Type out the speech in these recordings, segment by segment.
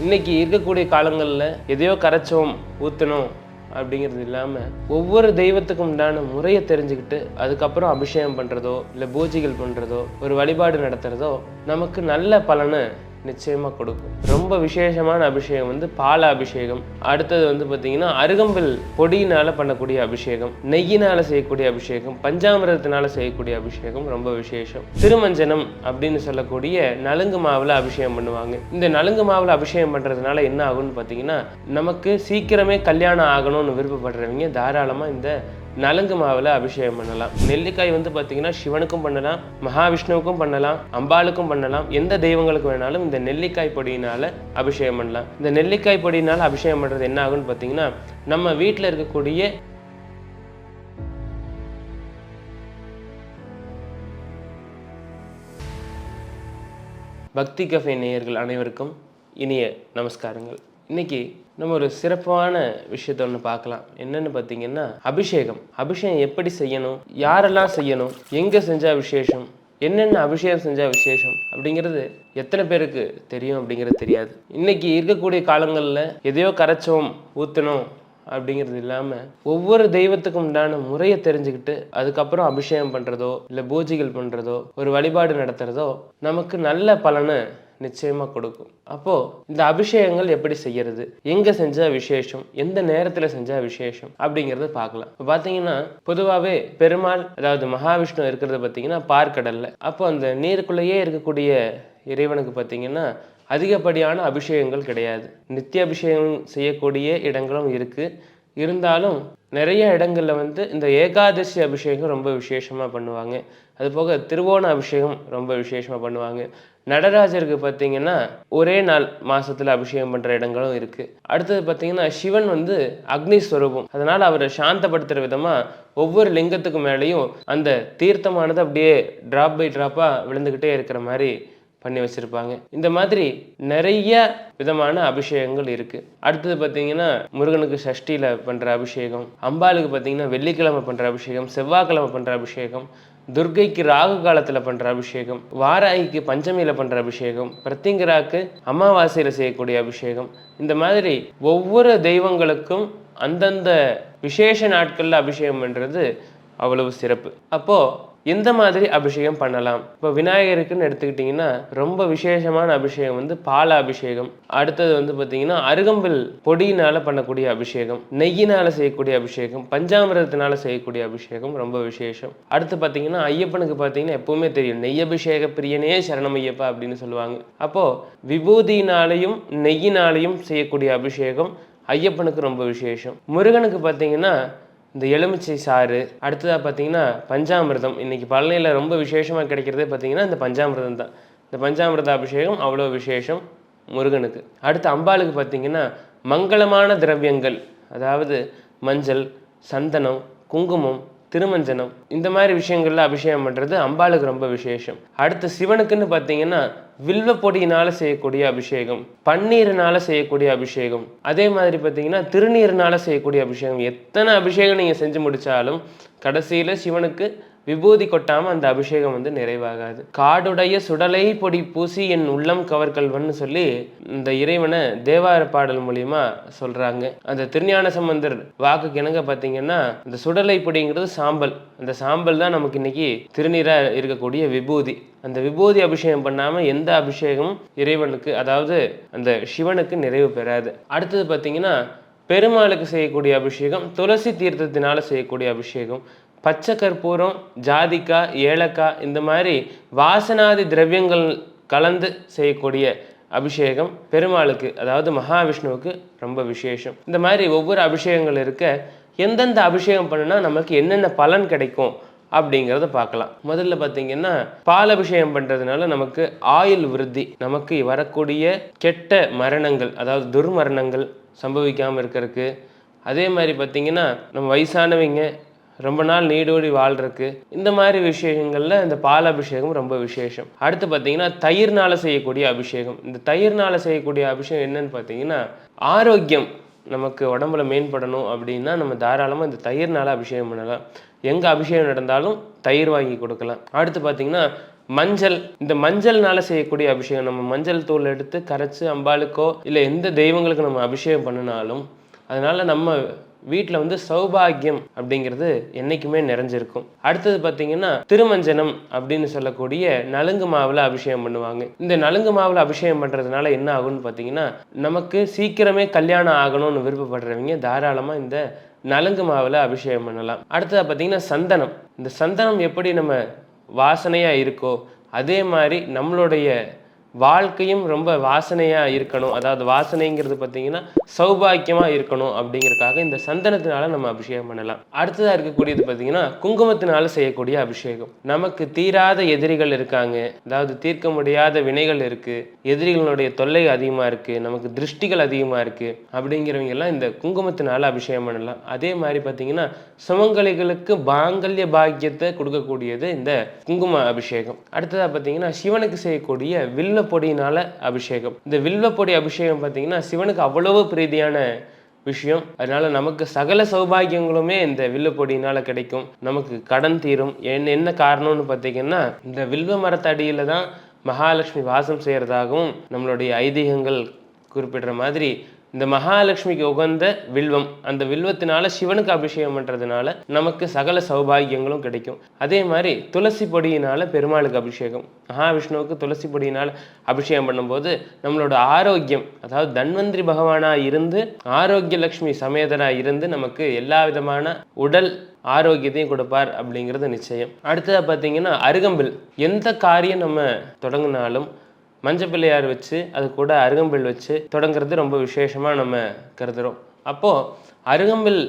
இன்னைக்கு இருக்கக்கூடிய காலங்களில் எதையோ கரைச்சோம் ஊற்றணும் அப்படிங்கிறது இல்லாமல் ஒவ்வொரு தெய்வத்துக்கும் உண்டான முறையை தெரிஞ்சுக்கிட்டு அதுக்கப்புறம் அபிஷேகம் பண்ணுறதோ இல்லை பூஜைகள் பண்ணுறதோ ஒரு வழிபாடு நடத்துகிறதோ நமக்கு நல்ல பலனை நிச்சயமாக கொடுக்கும். ரொம்ப விசேஷமான அபிஷேகம் வந்து பால அபிஷேகம். அடுத்தது வந்து பார்த்தீங்கன்னா அருகம்பில் பொடியினால் பண்ணக்கூடிய அபிஷேகம் நெய்யினால் செய்யக்கூடிய அபிஷேகம் பஞ்சாமிரதத்தினால் செய்யக்கூடிய அபிஷேகம் ரொம்ப விசேஷம். திருமஞ்சனம் அப்படின்னு சொல்லக்கூடிய நலுங்கு மாவில் அபிஷேகம் பண்ணுவாங்க. இந்த நலுங்கு மாவில் அபிஷேகம் பண்ணுறதுனால என்ன ஆகும்னு பார்த்தீங்கன்னா நமக்கு சீக்கிரமே கல்யாணம் ஆகணும்னு விருப்பப்படுறவங்க தாராளமாக இந்த நலங்கு மாவில் அபிஷேகம் பண்ணலாம். நெல்லிக்காய் வந்து பார்த்தீங்கன்னா சிவனுக்கும் பண்ணலாம் மகாவிஷ்ணுவுக்கும் பண்ணலாம் அம்பாளுக்கும் பண்ணலாம். எந்த தெய்வங்களுக்கு வேணாலும் இந்த நெல்லிக்காய் பொடியினால் அபிஷேகம் பண்ணலாம். இந்த நெல்லிக்காய் பொடியினால் அபிஷேகம் பண்ணுறது என்ன ஆகும்னு பார்த்தீங்கன்னா நம்ம வீட்டில் இருக்கக்கூடிய பக்தி கஃபே நேயர்கள் அனைவருக்கும் இனிய நமஸ்காரங்கள். இன்னைக்கு நம்ம ஒரு சிறப்பான விஷயத்த ஒன்று பார்க்கலாம். என்னன்னு பார்த்தீங்கன்னா அபிஷேகம். அபிஷேகம் எப்படி செய்யணும்? யாரெல்லாம் செய்யணும்? எங்கே செஞ்சால் விசேஷம்? என்னென்ன அபிஷேகம் செஞ்சால் விசேஷம்? அப்படிங்கிறது எத்தனை பேருக்கு தெரியும் அப்படிங்கிறது தெரியாது. இன்னைக்கு இருக்கக்கூடிய காலங்களில் எதையோ கரைச்சோம் ஊற்றணும் அப்படிங்கிறது இல்லாமல் ஒவ்வொரு தெய்வத்துக்கும் உண்டான முறையை தெரிஞ்சுக்கிட்டு அதுக்கப்புறம் அபிஷேகம் பண்ணுறதோ இல்லை பூஜைகள் பண்ணுறதோ ஒரு வழிபாடு நடத்துகிறதோ நமக்கு நல்ல பலனை நிச்சயமாக கொடுக்கும். அப்போது இந்த அபிஷேகங்கள் எப்படி செய்யறது? எங்கே செஞ்சால் விசேஷம்? எந்த நேரத்தில் செஞ்சால் விசேஷம்? அப்படிங்கிறத பார்க்கலாம். இப்போ பார்த்தீங்கன்னா பொதுவாகவே பெருமாள் அதாவது மகாவிஷ்ணு இருக்கிறத பார்த்தீங்கன்னா பார்க்கடலில். அப்போ அந்த நீருக்குள்ளேயே இருக்கக்கூடிய இறைவனுக்கு பார்த்தீங்கன்னா அதிகப்படியான அபிஷேகங்கள் கிடையாது. நித்திய அபிஷேகம் செய்யக்கூடிய இடங்களும் இருக்குது இருந்தாலும் நிறைய இடங்களில் வந்து இந்த ஏகாதசி அபிஷேகம் ரொம்ப விசேஷமாக பண்ணுவாங்க. அதுபோக திருவோண அபிஷேகம் ரொம்ப விசேஷமாக பண்ணுவாங்க. நடராஜருக்கு பார்த்தீங்கன்னா ஒரே நாள் மாசத்துல அபிஷேகம் பண்ணுற இடங்களும் இருக்குது அடுத்தது பார்த்தீங்கன்னா சிவன் வந்து அக்னி ஸ்வரூபம் அதனால் அவரை சாந்தப்படுத்துகிற விதமாக ஒவ்வொரு லிங்கத்துக்கு மேலேயும் அந்த தீர்த்தமானது அப்படியே ட்ராப் பை ட்ராப்பாக விழுந்துக்கிட்டே இருக்கிற மாதிரி பண்ணி வச்சிருப்பாங்க. இந்த மாதிரி நிறைய விதமான அபிஷேகங்கள் இருக்கு. அடுத்தது பார்த்தீங்கன்னா முருகனுக்கு சஷ்டியில பண்ற அபிஷேகம் அம்பாளுக்கு பார்த்தீங்கன்னா வெள்ளிக்கிழமை பண்ற அபிஷேகம் செவ்வாய்க்கிழமை பண்ற அபிஷேகம் துர்க்கைக்கு ராகு காலத்தில் பண்ணுற அபிஷேகம் வாராகிக்கு பஞ்சமியில் பண்ணுற அபிஷேகம் பிரத்திங்கராக்கு அமாவாசையில் செய்யக்கூடிய அபிஷேகம் இந்த மாதிரி ஒவ்வொரு தெய்வங்களுக்கும் அந்தந்த விசேஷ நாட்களில் அபிஷேகம் பண்ணுறது அவ்வளவு சிறப்பு. அப்போது எந்த மாதிரி அபிஷேகம் பண்ணலாம். இப்போ விநாயகருக்குன்னு எடுத்துக்கிட்டிங்கன்னா ரொம்ப விசேஷமான அபிஷேகம் வந்து பால அபிஷேகம். அடுத்தது வந்து பார்த்தீங்கன்னா அருகம்பில் பொடியினால் பண்ணக்கூடிய அபிஷேகம் நெய்யினால் செய்யக்கூடிய அபிஷேகம் பஞ்சாமிரதத்தினால் செய்யக்கூடிய அபிஷேகம் ரொம்ப விசேஷம். அடுத்து பார்த்தீங்கன்னா ஐயப்பனுக்கு பார்த்தீங்கன்னா எப்பவுமே தெரியும் நெய் அபிஷேக பிரியனே சரணம் ஐயப்பா அப்படின்னு சொல்லுவாங்க. அப்போது விபூதியினாலையும் நெய்யினாலையும் செய்யக்கூடிய அபிஷேகம் ஐயப்பனுக்கு ரொம்ப விசேஷம். முருகனுக்கு பார்த்தீங்கன்னா இந்த எலுமிச்சை சாறு அடுத்ததாக பார்த்தீங்கன்னா பஞ்சாமிர்தம். இன்றைக்கி பழனியில் ரொம்ப விசேஷமாக கிடைக்கிறதே பார்த்தீங்கன்னா இந்த பஞ்சாமிர்தம் தான். இந்த பஞ்சாமிர்த அபிஷேகம் அவ்வளோ விசேஷம் முருகனுக்கு. அடுத்து அம்பாளுக்கு பார்த்தீங்கன்னா மங்களமான திரவியங்கள் அதாவது மஞ்சள் சந்தனம் குங்குமம் திருமஞ்சனம் இந்த மாதிரி விஷயங்கள்ல அபிஷேகம் பண்ணுறது அம்பாளுக்கு ரொம்ப விசேஷம். அடுத்து சிவனுக்குன்னு பார்த்தீங்கன்னா வில்வ பொடியினால செய்யக்கூடிய அபிஷேகம் பன்னீரினால செய்யக்கூடிய அபிஷேகம் அதே மாதிரி பார்த்தீங்கன்னா திருநீரினால செய்யக்கூடிய அபிஷேகம். எத்தனை அபிஷேகம் நீங்கள் செஞ்சு முடிச்சாலும் கடைசியில் சிவனுக்கு விபூதி கொட்டாமல் அந்த அபிஷேகம் வந்து நிறைவாகாது. காடுடைய சுடலை பொடி பூசி என் உள்ளம் கவர்கள்வன்னு சொல்லி இந்த இறைவனை தேவார பாடல் மூலியமா சொல்றாங்க. அந்த திருஞான சம்பந்தர் வாக்குக்கு இணங்க பார்த்தீங்கன்னா இந்த சுடலை பொடிங்கிறது சாம்பல். அந்த சாம்பல் தான் நமக்கு இன்னைக்கு திருநீராக இருக்கக்கூடிய விபூதி. அந்த விபூதி அபிஷேகம் பண்ணாமல் எந்த அபிஷேகமும் இறைவனுக்கு அதாவது அந்த சிவனுக்கு நிறைவு பெறாது. அடுத்தது பார்த்தீங்கன்னா பெருமாளுக்கு செய்யக்கூடிய அபிஷேகம் துளசி தீர்த்தத்தினால செய்யக்கூடிய அபிஷேகம். பச்சை கற்பூரம் ஜாதிக்காய் ஏலக்காய் இந்த மாதிரி வாசனாதி திரவியங்கள் கலந்து செய்யக்கூடிய அபிஷேகம் பெருமாளுக்கு அதாவது மகாவிஷ்ணுவுக்கு ரொம்ப விசேஷம். இந்த மாதிரி ஒவ்வொரு அபிஷேகங்கள் இருக்க எந்தெந்த அபிஷேகம் பண்ணுனா நமக்கு என்னென்ன பலன் கிடைக்கும் அப்படிங்கிறத பார்க்கலாம். முதல்ல பார்த்தீங்கன்னா பால் அபிஷேகம் பண்ணுறதுனால நமக்கு ஆயுள் விருத்தி நமக்கு வரக்கூடிய கெட்ட மரணங்கள் அதாவது துர்மரணங்கள் சம்பவிக்காமல் இருக்கிறதுக்கு. அதே மாதிரி பார்த்தீங்கன்னா நம்ம வயசானவங்க ரொம்ப நாள் நீடோடி வாழ்றதுக்கு. இந்த மாதிரி விஷயங்களில் இந்த பால் அபிஷேகம் ரொம்ப விசேஷம். அடுத்து பார்த்தீங்கன்னா தயிர்னால செய்யக்கூடிய அபிஷேகம். இந்த தயிர்னால செய்யக்கூடிய அபிஷேகம் என்னன்னு பார்த்தீங்கன்னா ஆரோக்கியம் நமக்கு உடம்புல மேம்படணும் அப்படின்னா நம்ம தாராளமாக இந்த தயிர்னால அபிஷேகம் பண்ணலாம். எங்கே அபிஷேகம் நடந்தாலும் தயிர் வாங்கி கொடுக்கலாம். அடுத்து பார்த்தீங்கன்னா மஞ்சள். இந்த மஞ்சள்னால செய்யக்கூடிய அபிஷேகம் நம்ம மஞ்சள் தூள் எடுத்து கரைச்சு அம்பாளுக்கோ இல்லை எந்த தெய்வங்களுக்கு நம்ம அபிஷேகம் பண்ணினாலும் அதனால் நம்ம வீட்டில் வந்து சௌபாகியம் அப்படிங்கிறது என்றைக்குமே நிறைஞ்சிருக்கும். அடுத்தது பார்த்தீங்கன்னா திருமஞ்சனம் அப்படின்னு சொல்லக்கூடிய நலுங்கு மாவில் அபிஷேகம் பண்ணுவாங்க. இந்த நலுங்கு மாவில் அபிஷேகம் பண்ணுறதுனால என்ன ஆகும்னு பார்த்தீங்கன்னா நமக்கு சீக்கிரமே கல்யாணம் ஆகணும்னு விருப்பப்படுறவங்க தாராளமாக இந்த நலுங்கு மாவில் அபிஷேகம் பண்ணலாம். அடுத்தது பார்த்தீங்கன்னா சந்தனம். இந்த சந்தனம் எப்படி நம்ம வாசனையாக இருக்கோ அதே மாதிரி நம்மளுடைய வாழ்க்கையும் ரொம்ப வாசனையாக இருக்கணும். அதாவது வாசனைங்கிறது பார்த்தீங்கன்னா சௌபாக்கியமாக இருக்கணும் அப்படிங்கிறதுக்காக இந்த சந்தனத்தினால நம்ம அபிஷேகம் பண்ணலாம். அடுத்ததாக இருக்கக்கூடியது பார்த்தீங்கன்னா குங்குமத்தினால செய்யக்கூடிய அபிஷேகம். நமக்கு தீராத எதிரிகள் இருக்காங்க. அதாவது தீர்க்க முடியாத வினைகள் இருக்குது எதிரிகளுடைய தொல்லை அதிகமாக இருக்குது நமக்கு திருஷ்டிகள் அதிகமாக இருக்குது அப்படிங்கிறவங்க எல்லாம் இந்த குங்குமத்தினால அபிஷேகம் பண்ணலாம். அதே மாதிரி பார்த்தீங்கன்னா சுமங்கலிகளுக்கு பாங்கல்ய பாக்கியத்தை கொடுக்கக்கூடியது இந்த குங்கும அபிஷேகம். அடுத்ததாக பார்த்தீங்கன்னா சிவனுக்கு செய்யக்கூடிய வில்வ பொடியினால் அபிஷேகம். இந்த வில்வப்பொடி அபிஷேகம் பார்த்தீங்கன்னா சிவனுக்கு அவ்வளவு பிரீதியான விஷயம். அதனால நமக்கு சகல சௌபாகியங்களுமே இந்த வில்வ கிடைக்கும். நமக்கு கடன் தீரும். என்ன என்ன காரணம்னு பார்த்தீங்கன்னா இந்த வில்வ மரத்தடியில் தான் மகாலட்சுமி வாசம் செய்கிறதாகவும் நம்மளுடைய ஐதீகங்கள் குறிப்பிடுற மாதிரி இந்த மகாலட்சுமிக்கு உகந்த வில்வம் அந்த வில்வத்தினால சிவனுக்கு அபிஷேகம் பண்ணுறதுனால நமக்கு சகல சௌபாகியங்களும் கிடைக்கும். அதே மாதிரி துளசி பொடியினால பெருமாளுக்கு அபிஷேகம். மகாவிஷ்ணுவுக்கு துளசி பொடியினால் அபிஷேகம் பண்ணும்போது நம்மளோட ஆரோக்கியம் அதாவது தன்வந்திரி பகவானாக இருந்து ஆரோக்கிய லக்ஷ்மி சமேதனாக இருந்து நமக்கு எல்லா விதமான உடல் ஆரோக்கியத்தையும் கொடுப்பார் அப்படிங்கிறது நிச்சயம். அடுத்ததாக பார்த்தீங்கன்னா அருகம்பில். எந்த காரியம் நம்ம தொடங்கினாலும் மஞ்சள் பிள்ளையார் வச்சு அது கூட அருகம்பில் வச்சு தொடங்குறது ரொம்ப விசேஷமாக நம்ம கருதுகிறோம் அப்போது அருகம்பில்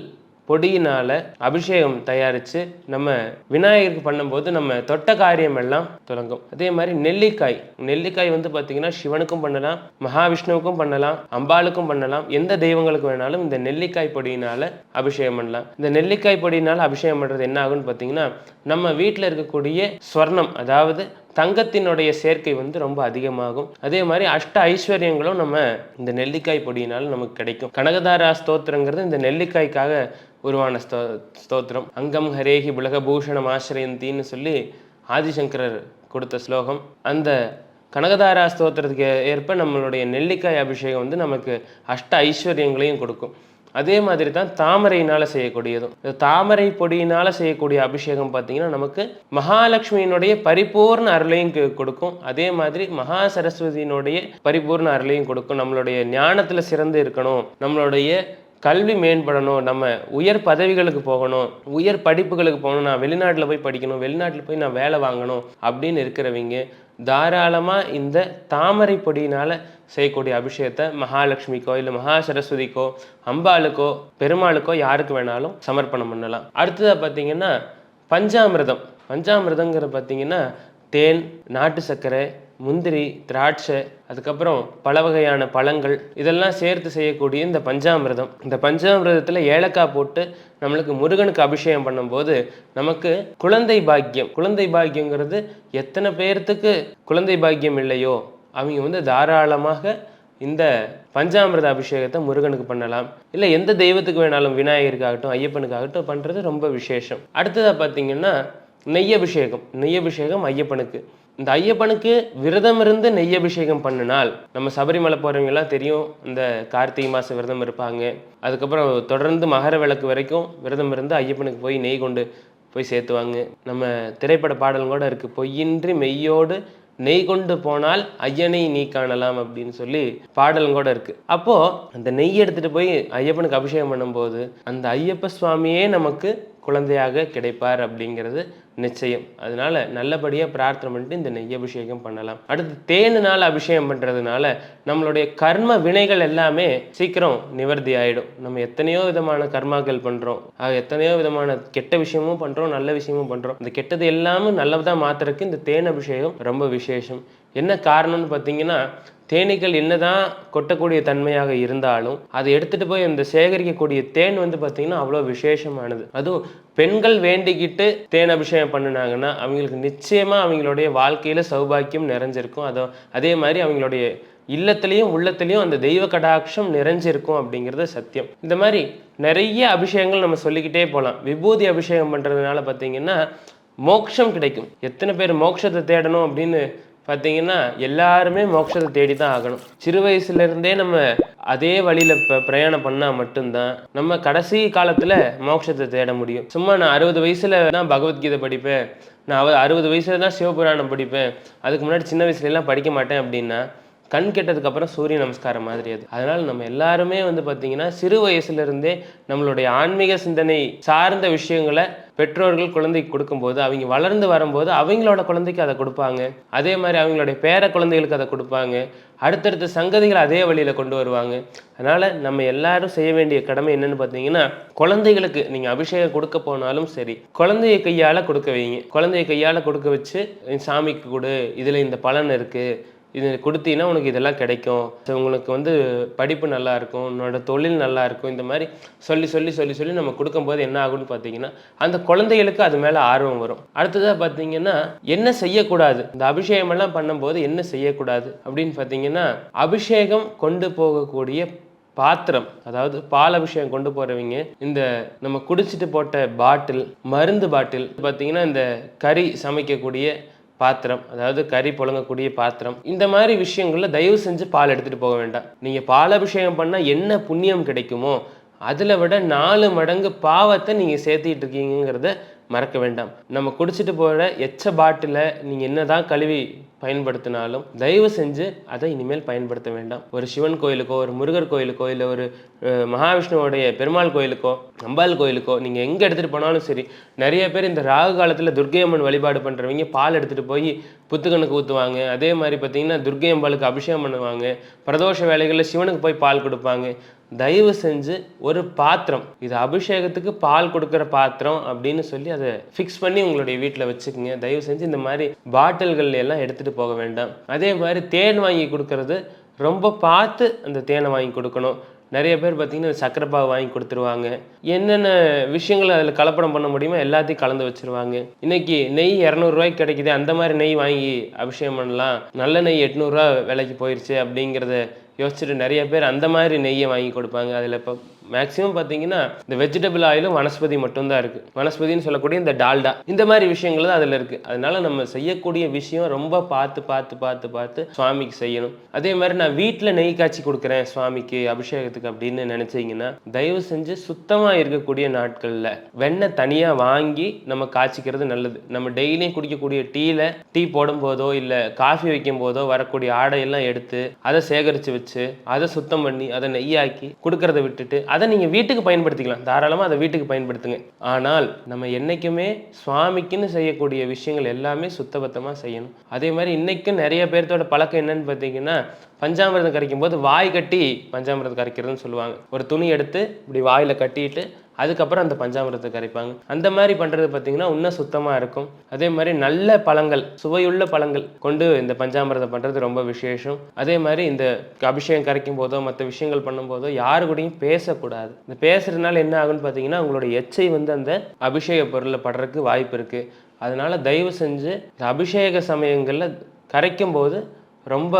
பொடியினால் அபிஷேகம் தயாரித்து நம்ம விநாயகருக்கு பண்ணும்போது நம்ம தொட்ட காரியம் எல்லாம் தொடங்கும். அதே மாதிரி நெல்லிக்காய். நெல்லிக்காய் வந்து பார்த்திங்கன்னா சிவனுக்கும் பண்ணலாம் மகாவிஷ்ணுவுக்கும் பண்ணலாம் அம்பாளுக்கும் பண்ணலாம். எந்த தெய்வங்களுக்கு வேணாலும் இந்த நெல்லிக்காய் பொடியினால் அபிஷேகம் பண்ணலாம். இந்த நெல்லிக்காய் பொடியினால் அபிஷேகம் பண்ணுறது என்ன ஆகும்னு பார்த்தீங்கன்னா நம்ம வீட்டில் இருக்கக்கூடிய ஸ்வர்ணம் அதாவது தங்கத்தினுடைய சேர்க்கை வந்து ரொம்ப அதிகமாகும். அதே மாதிரி அஷ்ட ஐஸ்வர்யங்களும் நம்ம இந்த நெல்லிக்காய் பொடியினால் நமக்கு கிடைக்கும். கனகதாரா ஸ்தோத்திரங்கிறது இந்த நெல்லிக்காய்க்காக உருவான ஸ்தோ ஸ்தோத்திரம். அங்கம் ஹரேஹி புலகபூஷணம் ஆசிரியந்தின்னு சொல்லி ஆதிசங்கரர் கொடுத்த ஸ்லோகம். அந்த கனகதாரா ஸ்தோத்திரத்துக்கு ஏற்ப நம்மளுடைய நெல்லிக்காய் அபிஷேகம் வந்து நமக்கு அஷ்ட ஐஸ்வர்யங்களையும் கொடுக்கும். அதே மாதிரி தான் தாமரையினால் செய்யக்கூடியதும். இந்த தாமரை பொடியினால் செய்யக்கூடிய அபிஷேகம் பார்த்தீங்கன்னா நமக்கு மகாலட்சுமியினுடைய பரிபூர்ண அருளையும் கொடுக்கும். அதே மாதிரி மகா சரஸ்வதியினுடைய பரிபூர்ண அருளையும் கொடுக்கும். நம்மளுடைய ஞானத்தில் சிறந்து இருக்கணும். நம்மளுடைய கல்வி மேம்படணும் நம்ம உயர் பதவிகளுக்கு போகணும் உயர் படிப்புகளுக்கு போகணும் நான் வெளிநாட்டில் போய் படிக்கணும் வெளிநாட்டில் போய் நான் வேலை வாங்கணும் அப்படின்னு இருக்கிறவங்க தாராளமாக இந்த தாமரை பொடியினால் செய்யக்கூடிய அபிஷேகத்தை மகாலட்சுமிக்கோ இல்லை மகா சரஸ்வதிக்கோ அம்பாளுக்கோ பெருமாளுக்கோ யாருக்கு வேணாலும் சமர்ப்பணம் பண்ணலாம். அடுத்ததாக பார்த்தீங்கன்னா பஞ்சாமிர்தம். பஞ்சாமிர்தங்கிற பார்த்தீங்கன்னா தேன் நாட்டு சர்க்கரை முந்திரி திராட்சை அதுக்கப்புறம் பல வகையான பழங்கள் இதெல்லாம் சேர்த்து செய்யக்கூடிய இந்த பஞ்சாமிரதம். இந்த பஞ்சாமிரதத்தில் ஏலக்காய் போட்டு நம்மளுக்கு முருகனுக்கு அபிஷேகம் பண்ணும்போது நமக்கு குழந்தை பாக்கியம். குழந்தை பாக்கியங்கிறது எத்தனை பேர்த்துக்கு குழந்தை பாக்கியம் இல்லையோ அவங்க வந்து தாராளமாக இந்த பஞ்சாமிரத அபிஷேகத்தை முருகனுக்கு பண்ணலாம். இல்லை எந்த தெய்வத்துக்கு வேணாலும் விநாயகருக்காகட்டும் ஐயப்பனுக்காகட்டும் பண்ணுறது ரொம்ப விசேஷம். அடுத்ததாக பார்த்தீங்கன்னா நெய் அபிஷேகம் நெய் அபிஷேகம் ஐயப்பனுக்கு. இந்த ஐயப்பனுக்கு விரதம் இருந்து நெய் அபிஷேகம் பண்ணினால் நம்ம சபரிமலை போகிறவங்கெல்லாம் தெரியும் இந்த கார்த்திகை மாதம் விரதம் இருப்பாங்க. அதுக்கப்புறம் தொடர்ந்து மகர விளக்கு வரைக்கும் விரதம் இருந்து ஐயப்பனுக்கு போய் நெய் கொண்டு போய் சேர்த்துவாங்க. நம்ம திரைப்பட பாடலும் கூட இருக்குது பொய்யின்றி மெய்யோடு நெய் கொண்டு போனால் ஐயனை நீ காணலாம் அப்படின்னு சொல்லி பாடலும் கூட இருக்குது அப்போது அந்த நெய் எடுத்துகிட்டு போய் ஐயப்பனுக்கு அபிஷேகம் பண்ணும்போது அந்த ஐயப்ப சுவாமியே நமக்கு குழந்தையாக கிடைப்பார் அப்படிங்கிறது நிச்சயம். அதனால நல்லபடியாக பிரார்த்தனை பண்ணிட்டு இந்த நெய் அபிஷேகம் பண்ணலாம். அடுத்து தேனினால் அபிஷேகம் பண்ணுறதுனால நம்மளுடைய கர்ம வினைகள் எல்லாமே சீக்கிரம் நிவர்த்தி ஆகிடும் நம்ம எத்தனையோ விதமான கர்மாக்கள் பண்ணுறோம் எத்தனையோ விதமான கெட்ட விஷயமும் பண்ணுறோம் நல்ல விஷயமும் பண்ணுறோம் இந்த கெட்டது எல்லாமே நல்லதாக மாத்துறதுக்கு இந்த தேன் அபிஷேகம் ரொம்ப விசேஷம். என்ன காரணம்னு பார்த்தீங்கன்னா தேனீக்கள் என்னதான் கொட்டக்கூடிய தன்மையாக இருந்தாலும் அதை எடுத்துட்டு போய் அந்த சேகரிக்கக்கூடிய தேன் வந்து பார்த்தீங்கன்னா அவ்வளோ விசேஷமானது. அதுவும் பெண்கள் வேண்டிக்கிட்டு தேன் அபிஷேகம் பண்ணினாங்கன்னா அவங்களுக்கு நிச்சயமா அவங்களுடைய வாழ்க்கையில சௌபாக்கியம் நிறைஞ்சிருக்கும். அதோ அதே மாதிரி அவங்களுடைய இல்லத்திலையும் உள்ளத்திலையும் அந்த தெய்வ கடாட்சம் நிறைஞ்சிருக்கும் அப்படிங்கிறது சத்தியம். இந்த மாதிரி நிறைய அபிஷேகங்கள் நம்ம சொல்லிக்கிட்டே போகலாம். விபூதி அபிஷேகம் பண்ணுறதுனால பார்த்தீங்கன்னா மோட்சம் கிடைக்கும். எத்தனை பேர் மோட்சத்தை தேடணும் அப்படின்னு பார்த்தீங்கன்னா எல்லாருமே மோட்சத்தை தேடி தான் ஆகணும். சிறு வயசுல இருந்தே நம்ம அதே வழியில் இப்போ பிரயாணம் பண்ணால் மட்டும்தான் நம்ம கடைசி காலத்தில் மோட்சத்தை தேட முடியும். சும்மா நான் அறுபது வயசுல தான் பகவத்கீதை படிப்பேன். நான் அறுபது வயசில் தான் சிவபுராணம் படிப்பேன். அதுக்கு முன்னாடி சின்ன வயசுலலாம் படிக்க மாட்டேன் அப்படின்னா கண் கெட்டதுக்கு அப்புறம் சூரிய நமஸ்காரம் மாதிரி அது. அதனால நம்ம எல்லாருமே வந்து பார்த்தீங்கன்னா சிறு வயசுல இருந்தே நம்மளுடைய ஆன்மீக சிந்தனை சார்ந்த விஷயங்களை பெற்றோர்கள் குழந்தைக்கு கொடுக்கும்போது அவங்க வளர்ந்து வரும்போது அவங்களோட குழந்தைக்கு அதை கொடுப்பாங்க. அதே மாதிரி அவங்களுடைய பேர குழந்தைகளுக்கு அதை கொடுப்பாங்க. அடுத்தடுத்த சங்கதிகள் அதே வழியில் கொண்டு வருவாங்க. அதனால் நம்ம எல்லாரும் செய்ய வேண்டிய கடமை என்னன்னு பார்த்தீங்கன்னா குழந்தைகளுக்கு நீங்கள் அபிஷேகம் கொடுக்க போனாலும் சரி குழந்தைய கையால் கொடுக்க வைங்க. குழந்தைய கையால் கொடுக்க வச்சு சாமிக்கு கொடு இதில் இந்த பலன் இருக்குது இது கொடுத்தீங்கன்னா உனக்கு இதெல்லாம் கிடைக்கும். ஸோ உங்களுக்கு வந்து படிப்பு நல்லா இருக்கும். உன்னோட தொழில் நல்லா இருக்கும். இந்த மாதிரி சொல்லி சொல்லி சொல்லி சொல்லி நம்ம கொடுக்கும்போது என்ன ஆகும்னு பார்த்தீங்கன்னா அந்த குழந்தைகளுக்கு அது மேலே ஆர்வம் வரும். அடுத்ததாக பார்த்தீங்கன்னா என்ன செய்யக்கூடாது? இந்த அபிஷேகமெல்லாம் பண்ணும்போது என்ன செய்யக்கூடாது? அப்படின்னு பார்த்தீங்கன்னா அபிஷேகம் கொண்டு போகக்கூடிய பாத்திரம் அதாவது பால் அபிஷேகம் கொண்டு போகிறவங்க இந்த நம்ம குடிச்சிட்டு போட்ட பாட்டில் மருந்து பாட்டில் பார்த்தீங்கன்னா இந்த கறி சமைக்கக்கூடிய பாத்திரம் அதாவது கறி புழங்கக்கூடிய பாத்திரம் இந்த மாதிரி விஷயங்களில் தயவு செஞ்சு பால் எடுத்துகிட்டு போக வேண்டாம். நீங்கள் பால் அபிஷேகம் என்ன புண்ணியம் கிடைக்குமோ அதில் விட நாலு மடங்கு பாவத்தை நீங்கள் சேர்த்திட்டு இருக்கீங்கிறத மறக்க வேண்டாம். நம்ம குடிச்சிட்டு போகிற எச்ச பாட்டில என்ன என்னதான் கழுவி பயன்படுத்தினாலும் தயவு செஞ்சு அதை இனிமேல் பயன்படுத்த வேண்டாம். ஒரு சிவன் கோயிலுக்கோ ஒரு முருகர் கோயிலுக்கோ இல்லை ஒரு மகாவிஷ்ணுவோடைய பெருமாள் கோயிலுக்கோ அம்பாள் கோயிலுக்கோ நீங்கள் எங்கே எடுத்துகிட்டு போனாலும் சரி நிறைய பேர் இந்த ராகு காலத்தில் துர்க்கை அம்மன் வழிபாடு பண்ணுறவங்க பால் எடுத்துகிட்டு போய் புத்துக்கணுக்கு ஊற்றுவாங்க அதே மாதிரி பார்த்தீங்கன்னா துர்க்கை அம்பாளுக்கு அபிஷேகம் பண்ணுவாங்க. பிரதோஷ வேலைகளில் சிவனுக்கு போய் பால் கொடுப்பாங்க. தயவு செஞ்சு ஒரு பாத்திரம் இது அபிஷேகத்துக்கு பால் கொடுக்குற பாத்திரம் அப்படின்னு சொல்லி அதை ஃபிக்ஸ் பண்ணி உங்களுடைய வீட்டில் வச்சுக்கோங்க. தயவு செஞ்சு இந்த மாதிரி பாட்டில்கள் எல்லாம் எடுத்துகிட்டு போக வேண்டாம். அதே மாதிரி தேன் வாங்கி கொடுக்கறது ரொம்ப பார்த்து அந்த தேனை வாங்கி கொடுக்கணும். நிறைய பேர் பார்த்தீங்கன்னா சக்கரை பாகு வாங்கி கொடுத்துருவாங்க. என்னென்ன விஷயங்கள் அதில் கலப்படம் பண்ண முடியுமோ எல்லாத்தையும் கலந்து வச்சுருவாங்க. இன்னைக்கு நெய் இரநூறுவாய்க்கு கிடைக்குது. அந்த மாதிரி நெய் வாங்கி அபிஷேகம் பண்ணலாம். நல்ல நெய் எட்நூறுரூவா விலைக்கு போயிடுச்சு அப்படிங்கிறத யோசிச்சுட்டு நிறைய பேர் அந்த மாதிரி நெய்யை வாங்கி கொடுப்பாங்க. அதில் இப்போ மேக்ஸிமம் பார்த்தீங்கன்னா இந்த வெஜிடபிள் ஆயிலும் வனஸ்பதி மட்டும்தான் இருக்குது வனஸ்பதின்னு சொல்லக்கூடிய இந்த டால்டா. இந்த மாதிரி விஷயங்கள் தான் அதில் இருக்குது அதனால நம்ம செய்யக்கூடிய விஷயம் ரொம்ப பார்த்து பார்த்து பார்த்து பார்த்து சுவாமிக்கு செய்யணும். அதே மாதிரி நான் வீட்டில் நெய் காய்ச்சி கொடுக்குறேன் சுவாமிக்கு அபிஷேகத்துக்கு அப்படின்னு நினச்சிங்கன்னா தயவு செஞ்சு சுத்தமாக இருக்கக்கூடிய நாட்களில் வெண்ணெய் தனியாக வாங்கி நம்ம காய்ச்சிக்கிறது நல்லது. நம்ம டெய்லியும் குடிக்கக்கூடிய டீயில் டீ போடும் போதோ இல்லை காஃபி வைக்கும் போதோ வரக்கூடிய ஆடையெல்லாம் எடுத்து அதை சேகரித்து வச்சு அதை சுத்தம் பண்ணி அதை நெய்யாக்கி கொடுக்கறத விட்டுட்டு அதை நீங்கள் வீட்டுக்கு பயன்படுத்திக்கலாம். தாராளமாக அதை வீட்டுக்கு பயன்படுத்துங்க. ஆனால் நம்ம என்றைக்குமே சுவாமிக்குன்னு செய்யக்கூடிய விஷயங்கள் எல்லாமே சுத்தபத்தமாக செய்யணும். அதே மாதிரி இன்றைக்கும் நிறைய பேர்த்தோட பழக்கம் என்னன்னு பார்த்தீங்கன்னா பஞ்சாமிரதம் கரைக்கும் போது வாய் கட்டி பஞ்சாமிரதம் கரைக்கிறதுன்னு சொல்லுவாங்க. ஒரு துணி எடுத்து இப்படி வாயில் கட்டிட்டு அதுக்கப்புறம் அந்த பஞ்சாமிரத்தை கரைப்பாங்க. அந்த மாதிரி பண்ணுறது பார்த்தீங்கன்னா இன்னும் சுத்தமாக இருக்கும். அதே மாதிரி நல்ல பழங்கள் சுவையுள்ள பழங்கள் கொண்டு இந்த பஞ்சாமிரதம் பண்ணுறது ரொம்ப விசேஷம். அதே மாதிரி இந்த அபிஷேகம் கரைக்கும் போதோ மற்ற விஷயங்கள் பண்ணும்போதோ யாரு கூடயும் பேசக்கூடாது. இந்த பேசுறதுனால என்ன ஆகும்னு பார்த்தீங்கன்னா உங்களோட எச்சை வந்து அந்த அபிஷேக பொருளில் படுறதுக்கு வாய்ப்பு இருக்குது அதனால தயவு செஞ்சு இந்த அபிஷேக சமயங்களில் கரைக்கும் போது ரொம்ப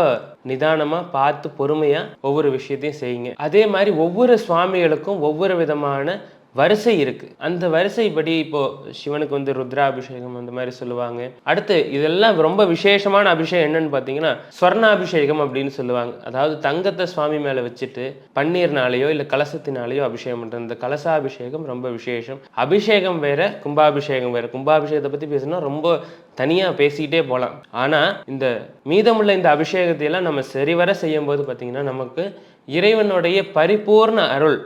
நிதானமாக பார்த்து பொறுமையாக ஒவ்வொரு விஷயத்தையும் செய்யுங்க. அதே மாதிரி ஒவ்வொரு சுவாமிகளுக்கும் ஒவ்வொரு விதமான வரிசை இருக்கு. அந்த வரிசைப்படி இப்போ சிவனுக்கு வந்து ருத்ராபிஷேகம் அந்த மாதிரி சொல்லுவாங்க. அடுத்து இதெல்லாம் ரொம்ப விசேஷமான அபிஷேகம் என்னன்னு பார்த்தீங்கன்னா ஸ்வர்ணாபிஷேகம் அப்படின்னு சொல்லுவாங்க. அதாவது தங்கத்தை சுவாமி மேலே வச்சுட்டு பன்னீர்னாலேயோ இல்லை கலசத்தினாலேயோ அபிஷேகம் பண்ணுறது இந்த கலசாபிஷேகம் ரொம்ப விசேஷம். அபிஷேகம் வேற கும்பாபிஷேகம் வேற. கும்பாபிஷேகத்தை பற்றி பேசினா ரொம்ப தனியாக பேசிக்கிட்டே போகலாம் ஆனால் இந்த மீதமுள்ள இந்த அபிஷேகத்தை எல்லாம் நம்ம சரிவர செய்யும்போது பார்த்திங்கன்னா நமக்கு இறைவனுடைய பரிபூர்ண அருள்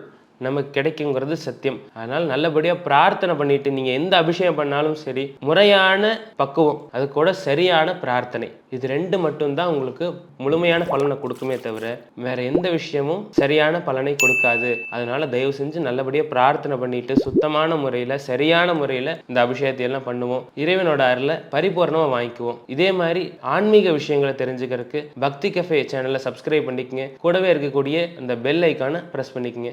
நமக்கு கிடைக்குங்கிறது சத்தியம். அதனால் நல்லபடியாக பிரார்த்தனை பண்ணிட்டு நீங்கள் எந்த அபிஷேகம் பண்ணாலும் சரி முறையான பக்குவம் அது கூட சரியான பிரார்த்தனை. இது ரெண்டு மட்டும்தான் உங்களுக்கு முழுமையான பலனை கொடுக்குமே தவிர வேற எந்த விஷயமும் சரியான பலனை கொடுக்காது. அதனால தயவு செஞ்சு நல்லபடியாக பிரார்த்தனை பண்ணிட்டு சுத்தமான முறையில் சரியான முறையில் இந்த அபிஷேகத்தை எல்லாம் பண்ணுவோம். இறைவனோட அருளை பரிபூர்ணமாக வாங்கிக்குவோம். இதே மாதிரி ஆன்மீக விஷயங்களை தெரிஞ்சுக்கிறதுக்கு பக்தி கஃபே சேனலை சப்ஸ்கிரைப் பண்ணிக்கங்க. கூடவே இருக்கக்கூடிய அந்த பெல் ஐக்கானை ப்ரெஸ் பண்ணிக்கங்க.